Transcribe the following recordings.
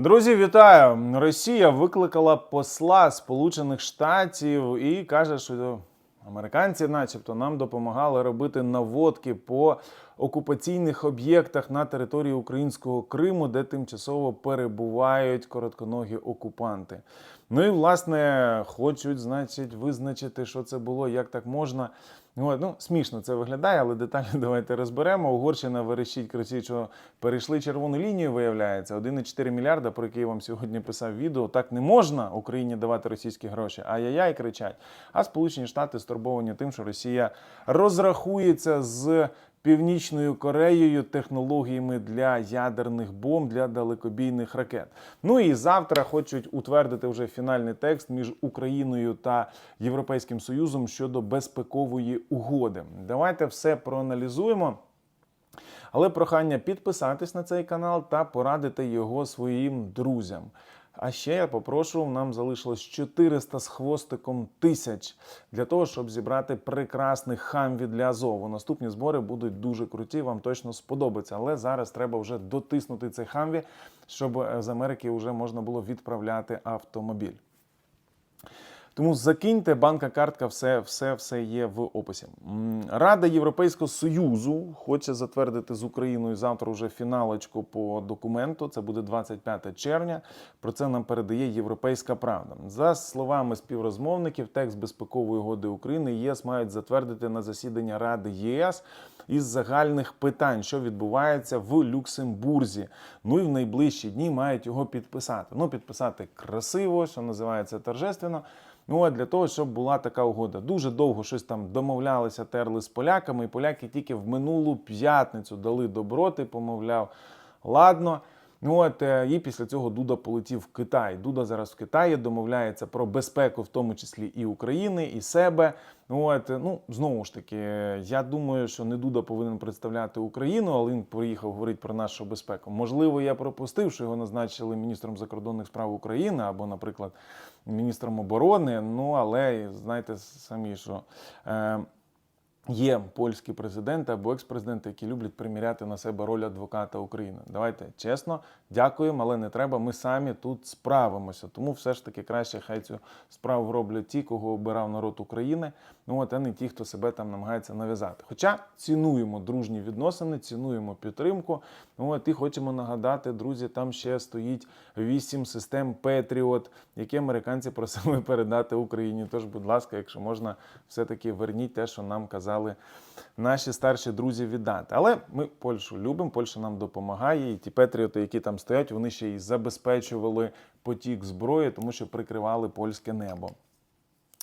Друзі, вітаю! Росія викликала посла Сполучених Штатів і каже, що американці, начебто, нам допомагали робити наводки по окупаційних об'єктах на території українського Криму, де тимчасово перебувають коротконогі окупанти. Ну і власне хочуть, значить, визначити, що це було, як так можна. Ну, смішно це виглядає, але деталі давайте розберемо. Угорщина верещить, кричить, що перейшли червону лінію, виявляється. 1,4 мільярда, про який я вам сьогодні писав відео. Так не можна Україні давати російські гроші. Ай-яй-яй, кричать. А Сполучені Штати стурбовані тим, що Росія розрахується з. Північною Кореєю технологіями для ядерних бомб для далекобійних ракет. Ну і завтра хочуть утвердити вже фінальний текст між Україною та Європейським Союзом щодо безпекової угоди. Давайте все проаналізуємо. Але прохання підписатись на цей канал та порадити його своїм друзям. А ще я попрошу, нам залишилось 400 з хвостиком тисяч для того, щоб зібрати прекрасний хамві для Азову. Наступні збори будуть дуже круті, вам точно сподобаться. Але зараз треба вже дотиснути цей хамві, щоб е, з Америки вже можна було відправляти автомобіль. Тому закиньте банка, картка, все, все, все є в описі. Рада Європейського Союзу хоче затвердити з Україною завтра вже фіналочку по документу. Це буде 25 червня. Про це нам передає Європейська Правда. За словами співрозмовників, текст безпекової угоди України ЄС мають затвердити на засідання Ради ЄС із загальних питань, що відбувається в Люксембурзі. Ну і в найближчі дні мають його підписати. Ну, підписати красиво, що називається торжественно. Ну, а для того, щоб була така угода. Дуже довго щось там домовлялися, терли з поляками, і поляки тільки в минулу п'ятницю дали доброти, помовляв. Ладно. Ну от е, і після цього Дуда полетів в Китай. Дуда зараз в Китаї домовляється про безпеку, в тому числі і України, і себе. Ну от е, ну знову ж таки, е, я думаю, що не Дуда повинен представляти Україну, але він приїхав говорити про нашу безпеку. Можливо, я пропустив, що його назначили міністром закордонних справ України або, наприклад, міністром оборони. Ну але знаєте самі, що. Є польські президенти або екс-президенти, які люблять приміряти на себе роль адвоката України. Давайте чесно, дякуємо, але не треба. Ми самі тут справимося. Тому все ж таки краще хай цю справу роблять ті, кого обирав народ України. Ну от а не ті, хто себе там намагається нав'язати. Хоча цінуємо дружні відносини, цінуємо підтримку. Ну от і хочемо нагадати, друзі, там ще стоїть вісім систем Петріот, які американці просили передати Україні. Тож, будь ласка, якщо можна, все-таки верніть те, що нам казали наші старші друзі віддати. Але ми Польщу любимо, Польща нам допомагає. І ті Петріоти, які там стоять, вони ще й забезпечували потік зброї, тому що прикривали польське небо.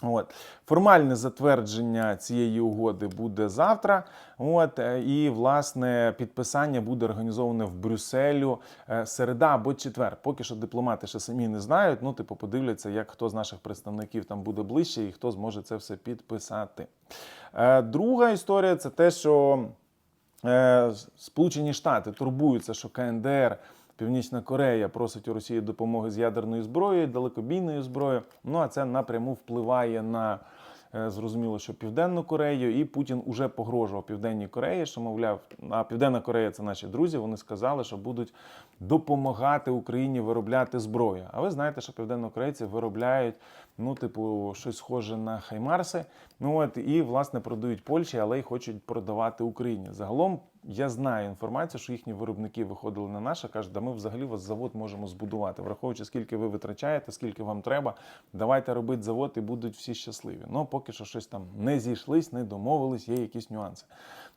От формальне затвердження цієї угоди буде завтра. От е, і власне підписання буде організоване в Брюсселю е, середа або четвер. Поки що дипломати ще самі не знають. Ну, типу, подивляться, як хто з наших представників там буде ближче і хто зможе це все підписати. Е, Друга історія це те, що Сполучені Штати турбуються, що КНДР. Північна Корея просить у Росії допомоги з ядерною зброєю, далекобійною зброєю. Ну а це напряму впливає на е, зрозуміло, що Південну Корею, і Путін уже погрожував Південній Кореї, що мовляв, а Південна Корея це наші друзі. Вони сказали, що будуть допомагати Україні виробляти зброю. А ви знаєте, що південнокорейці виробляють ну, типу, щось схоже на Хаймарси. Ну от і власне продають Польщі, але й хочуть продавати Україні. Загалом я знаю інформацію, що їхні виробники виходили на наше, кажуть, да ми взагалі вас завод можемо збудувати, враховуючи, скільки ви витрачаєте, скільки вам треба. Давайте робити завод і будуть всі щасливі. Ну поки що щось там не зійшлись, не домовились, є якісь нюанси.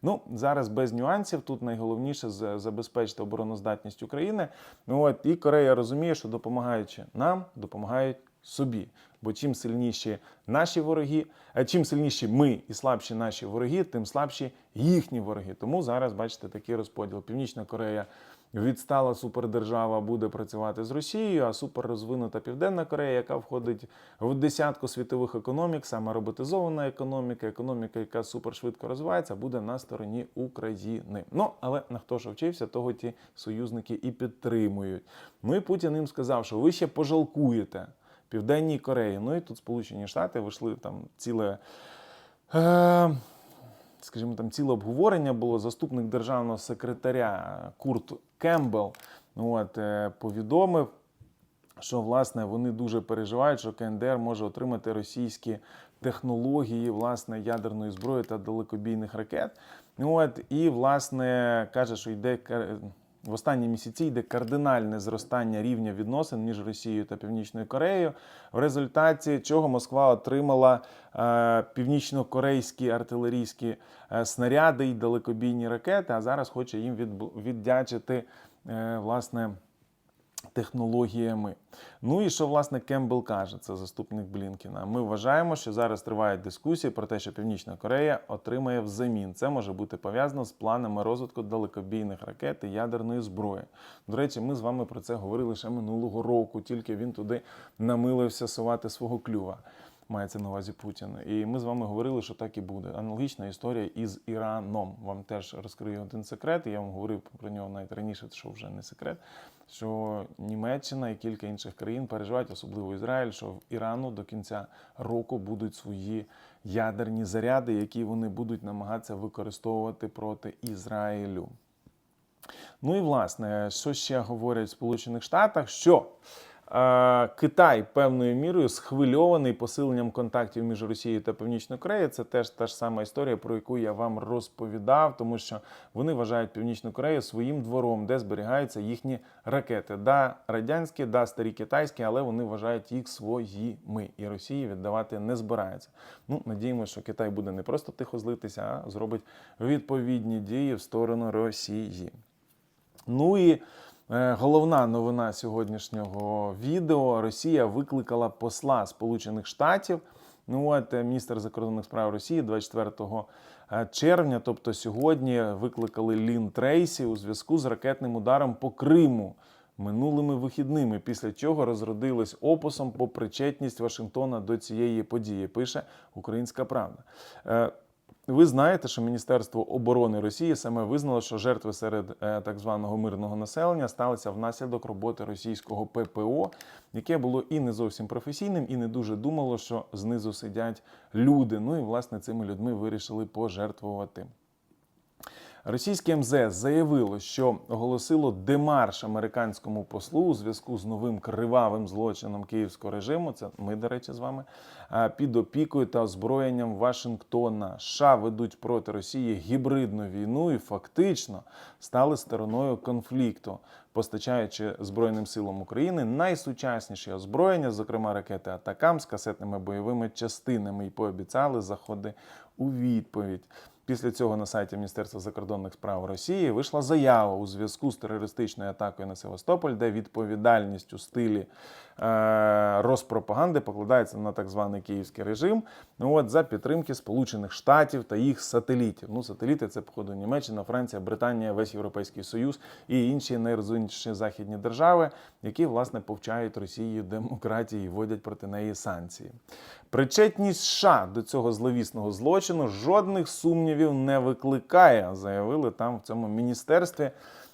Ну зараз без нюансів. Тут найголовніше забезпечити обороноздатність України. От і Корея розуміє, що допомагаючи нам, допомагають собі. Бо чим сильніші наші вороги, чим сильніші ми і слабші наші вороги, тим слабші їхні вороги. Тому зараз бачите такий розподіл. Північна Корея відстала супердержава, буде працювати з Росією, а суперрозвинута Південна Корея, яка входить в десятку світових економік, саме роботизована економіка, економіка, яка супершвидко розвивається, буде на стороні України. Ну але на хто ж вчився, того ті союзники і підтримують. Ну і Путін їм сказав, що ви ще пожалкуєте. Південній Кореї. Ну і тут Сполучені Штати вийшли там ціле. Е, Скажімо, там ціле обговорення було. Заступник державного секретаря Курт Кембл от, е, повідомив, що власне вони дуже переживають, що КНДР може отримати російські технології власне ядерної зброї та далекобійних ракет. От і власне каже, що йде в останні місяці йде кардинальне зростання рівня відносин між Росією та Північною Кореєю, в результаті чого Москва отримала е, північно-корейські артилерійські е, снаряди і далекобійні ракети, а зараз хоче їм від, віддячити е, власне технологіями. Ну і що власне Кембл каже, це заступник Блінкіна. Ми вважаємо, що зараз тривають дискусії про те, що Північна Корея отримає взамін. Це може бути пов'язано з планами розвитку далекобійних ракет і ядерної зброї. До речі, ми з вами про це говорили ще минулого року, тільки він туди намилився сувати свого клюва. Мається на увазі Путін. І ми з вами говорили, що так і буде. Аналогічна історія із Іраном. Вам теж розкрию один секрет. Я вам говорив про нього навіть раніше, що вже не секрет. Що Німеччина і кілька інших країн переживають, особливо Ізраїль, що в Ірану до кінця року будуть свої ядерні заряди, які вони будуть намагатися використовувати проти Ізраїлю. Ну і власне, що ще говорять в Сполучених Штатах? Що Китай певною мірою схвильований посиленням контактів між Росією та Північною Кореєю. Це теж та ж сама історія, про яку я вам розповідав, тому що вони вважають Північну Корею своїм двором, де зберігаються їхні ракети. Да, радянські, да, старі китайські, але вони вважають їх своїми, і Росії віддавати не збирається. Ну, надіємося, що Китай буде не просто тихо злитися, а зробить відповідні дії в сторону Росії. Ну і головна новина сьогоднішнього відео: Росія викликала посла Сполучених Штатів. Ну от е, міністр закордонних справ Росії 24 е, червня, тобто сьогодні, викликали Лін Трейсі у зв'язку з ракетним ударом по Криму минулими вихідними, після чого розродились описом по причетність Вашингтона до цієї події. Пише Українська Правда. Ви знаєте, що Міністерство оборони Росії саме визнало, що жертви серед е, так званого мирного населення сталися внаслідок роботи російського ППО, яке було і не зовсім професійним, і не дуже думало, що знизу сидять люди. Ну і власне цими людьми вирішили пожертвувати. Російське МЗС заявило, що оголосило демарш американському послу у зв'язку з новим кривавим злочином київського режиму. Це ми, до речі, з вами під опікою та озброєнням Вашингтона. США ведуть проти Росії гібридну війну і фактично стали стороною конфлікту, постачаючи Збройним силам України найсучасніші озброєння, зокрема ракети Атакам з касетними бойовими частинами, і пообіцяли заходи у відповідь. Після цього на сайті Міністерства закордонних справ Росії вийшла заява у зв'язку з терористичною атакою на Севастополь, де відповідальність у стилі е, розпропаганди покладається на так званий київський режим. Ну от за підтримки Сполучених Штатів та їх сателітів. Ну, сателіти це походу Німеччина, Франція, Британія, весь Європейський Союз і інші найрозумніші західні держави, які власне повчають Росію демократії і вводять проти неї санкції. Причетність США до цього зловісного злочину жодних сумнівів не викликає, заявили там в цьому міністерстві.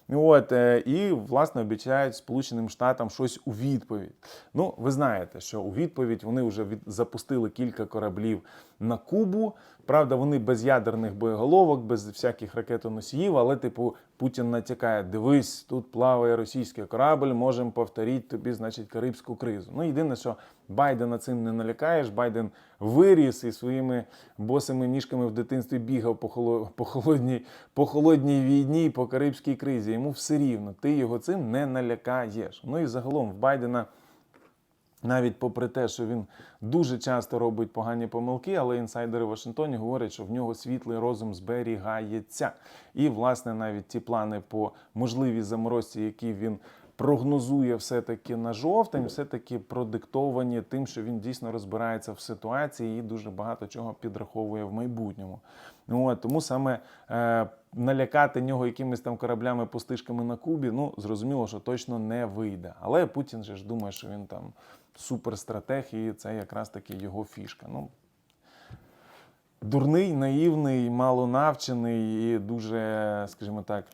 От е, і власне обіцяють Сполученим Штатам щось у відповідь. Ну, ви знаєте, що у відповідь вони вже від запустили кілька кораблів на Кубу. Правда, вони без ядерних боєголовок, без всяких ракетоносіїв, але, типу, Путін натякає: дивись, тут плаває російський корабль, можемо повторити тобі, значить, Карибську кризу. Ну, єдине, що Байдена цим не налякаєш. Байден виріс і своїми босими ніжками в дитинстві бігав по, по, холодній, по холодній війні, по Карибській кризі. Йому все рівно, ти його цим не налякаєш. Ну і загалом в Байдена. Навіть попри те, що він дуже часто робить погані помилки, але інсайдери в Вашингтоні говорять, що в нього світлий розум зберігається. І, власне, навіть ті плани по можливій заморозці, які він прогнозує все-таки на жовтень, все-таки продиктовані тим, що він дійсно розбирається в ситуації і дуже багато чого підраховує в майбутньому. Ну, от, тому саме е, налякати нього якимись там кораблями, пустишками на Кубі, ну зрозуміло, що точно не вийде. Але Путін же ж думає, що він там суперстратег, і це якраз таки його фішка. Ну, дурний, наївний, малонавчений і дуже, скажімо так,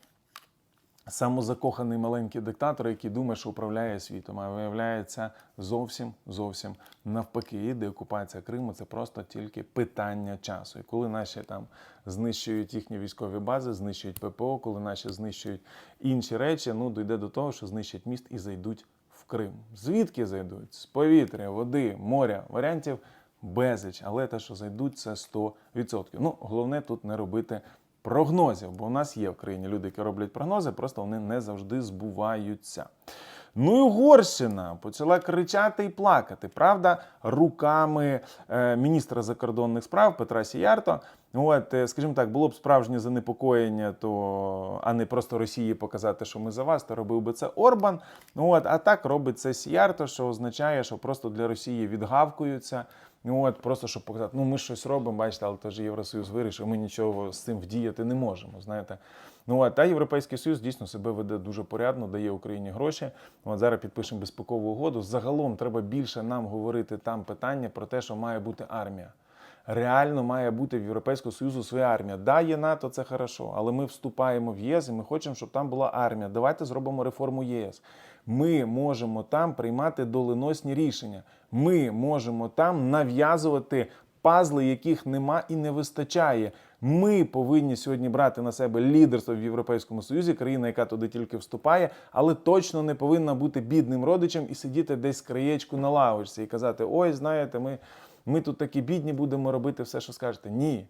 самозакоханий маленький диктатор, який думає, що управляє світом, а виявляється зовсім зовсім навпаки. І деокупація Криму це просто тільки питання часу. І коли наші там знищують їхні військові бази, знищують ППО, коли наші знищують інші речі, ну дійде до того, що знищать міст і зайдуть Крим. Звідки зайдуть? З повітря, води, моря, варіантів безліч, але те, що зайдуть, це 100%. Ну, головне тут не робити прогнозів, бо у нас є в країні люди, які роблять прогнози, просто вони не завжди збуваються. Ну і Угорщина почала кричати і плакати. Правда, руками е, міністра закордонних справ Петра Сіярто. От, е, скажімо так, було б справжнє занепокоєння, то а не просто Росії показати, що ми за вас, то робив би це Орбан. От, а так робить це Сіярто, що означає, що просто для Росії відгавкуються. От, просто щоб показати, ну ми щось робимо, бачите, але теж Євросоюз вирішив, ми нічого з цим вдіяти не можемо. Знаєте. Ну а Європейський Союз дійсно себе веде дуже порядно, дає Україні гроші. От зараз підпишемо безпекову угоду. Загалом треба більше нам говорити там питання про те, що має бути армія. Реально має бути в Європейського Союзу своя армія. Да, є НАТО, це хорошо, але ми вступаємо в ЄС і ми хочемо, щоб там була армія. Давайте зробимо реформу ЄС. Ми можемо там приймати доленосні рішення. Ми можемо там нав'язувати пазли, яких нема і не вистачає. Ми повинні сьогодні брати на себе лідерство в Європейському Союзі, країна, яка туди тільки вступає, але точно не повинна бути бідним родичем і сидіти десь краєчку на лавочці і казати: Ой, знаєте, ми, ми тут такі бідні будемо робити все, що скажете. Ні.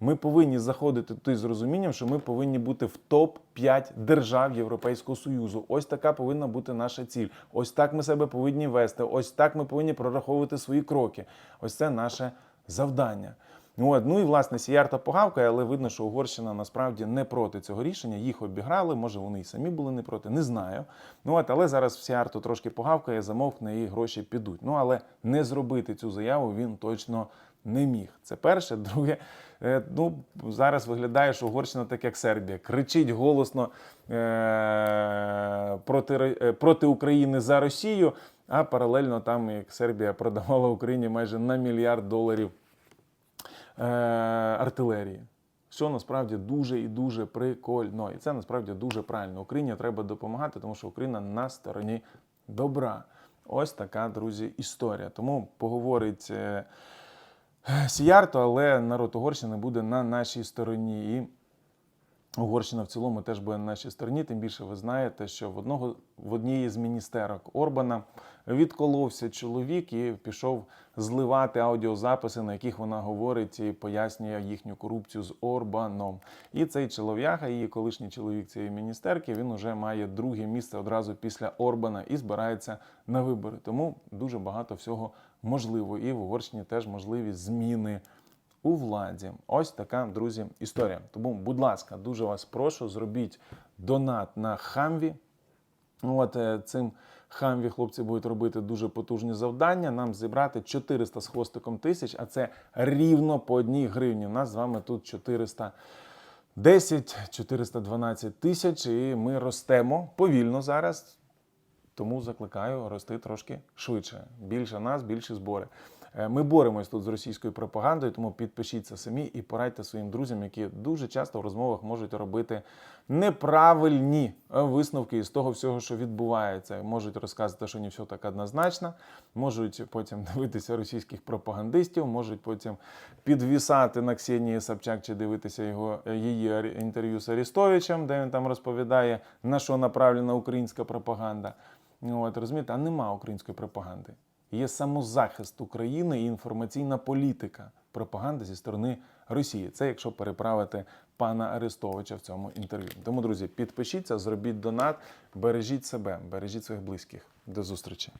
Ми повинні заходити туди з розумінням, що ми повинні бути в топ-5 держав Європейського Союзу. Ось така повинна бути наша ціль. Ось так ми себе повинні вести. Ось так ми повинні прораховувати свої кроки. Ось це наше завдання. От, ну і власне Сіярта погавкає, але видно, що Угорщина насправді не проти цього рішення. Їх обіграли, може вони і самі були не проти, не знаю. Ну от, але зараз Сіарту трошки погавкає, замовкне і гроші підуть. Ну але не зробити цю заяву він точно не міг. Це перше. Друге, е, ну зараз виглядає, що Угорщина так як Сербія, кричить голосно е- проти, е, проти України за Росію. А паралельно там як Сербія продавала Україні майже на мільярд доларів артилерії. Що насправді дуже і дуже прикольно. І це насправді дуже правильно. Україні треба допомагати, тому що Україна на стороні добра. Ось така, друзі, історія. Тому поговорить е, Сіярто, але народ Угорщини буде на нашій стороні. І Угорщина в цілому теж буде на нашій стороні. Тим більше ви знаєте, що в одного в одній з міністерок Орбана відколовся чоловік і пішов зливати аудіозаписи, на яких вона говорить і пояснює їхню корупцію з Орбаном. І цей чолов'яга, її колишній чоловік цієї міністерки, він уже має друге місце одразу після Орбана і збирається на вибори. Тому дуже багато всього можливо. І в Угорщині теж можливі зміни у владі. Ось така, друзі, історія. Тому, будь ласка, дуже вас прошу, зробіть донат на хамві. От е, цим хамві хлопці будуть робити дуже потужні завдання. Нам зібрати 400 з хвостиком тисяч, а це рівно по одній гривні. У нас з вами тут 410, 412 тисяч, і ми ростемо повільно зараз. Тому закликаю рости трошки швидше. Більше нас, більші збори. Е, Ми боремось тут з російською пропагандою, тому підпишіться самі і порадьте своїм друзям, які дуже часто в розмовах можуть робити неправильні е, висновки із того всього, що відбувається. Можуть розказувати, що не все так однозначно, можуть потім дивитися російських пропагандистів, можуть потім підвісати на Ксенії Собчак чи дивитися його е, її інтерв'ю з Арістовичем, де він там розповідає, на що направлена українська пропаганда. Ну, От, розумієте, а нема української пропаганди. Є самозахист України і інформаційна політика пропаганди зі сторони Росії. Це якщо переправити пана Арестовича в цьому інтерв'ю. Тому, друзі, підпишіться, зробіть донат, бережіть себе, бережіть своїх близьких. До зустрічі.